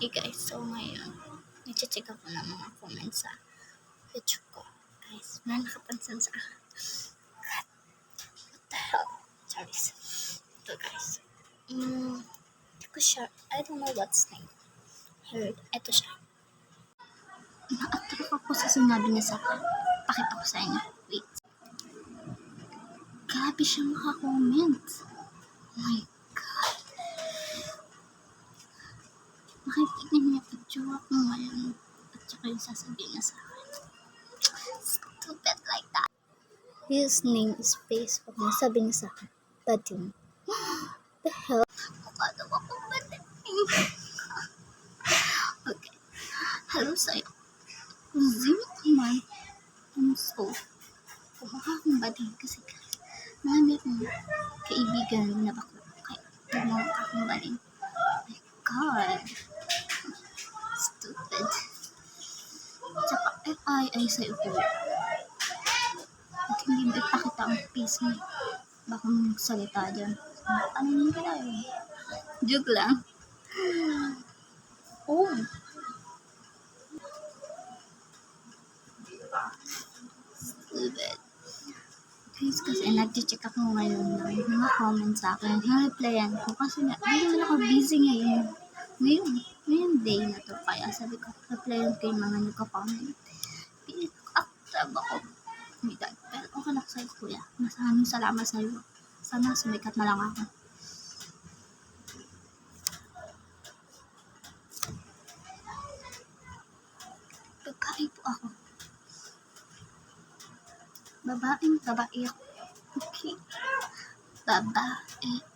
Hey guys, so ngayon, nag-check ako ng mga comments sa YouTube ko. Guys, may nakapansin sa akin. What the hell? Sorry. Ito guys. Mm, hindi ko siya, I don't know what's name. Heard, ito siya. Na-attract ako sa sinabi niya sa akin. Pakita ko sa inyo. Wait. Grabe siya makakomment. Oh my Makikita niya yung itsura ko ngayon. At saka yung sasabihin niya sa akin. Stupid like that. His name is Facebook. Sabi niya sa akin, Bading. The hell? Mukha ako bading. okay. Hello sa'yo. Zero ka man, I'm so kumukha akong bading kasi marami akong kaibigan na bakla. Kaya tumawag akong bading. God. FI ay sa'yo ko. At hindi mo ipakita ang face mo. Baka mong salita dyan. Ano yung kaya yun? Joke lang. Oh. Stupid. Guys, kasi nag-check ako ngayon ng mga comments sa akin. Na-replyan ko kasi nga, hindi naman ako busy ngayon. Ngayon, ngayon day na to. Kaya sabi ko, replyan ko yung mga nagka-comment. Ako. Oh my God. Pero okay lang sa'yo, kuya. Maraming salamat sa'yo. Sana sumikat na lang ako. Babae po ako. Babaeng babae ako. Okay. Babae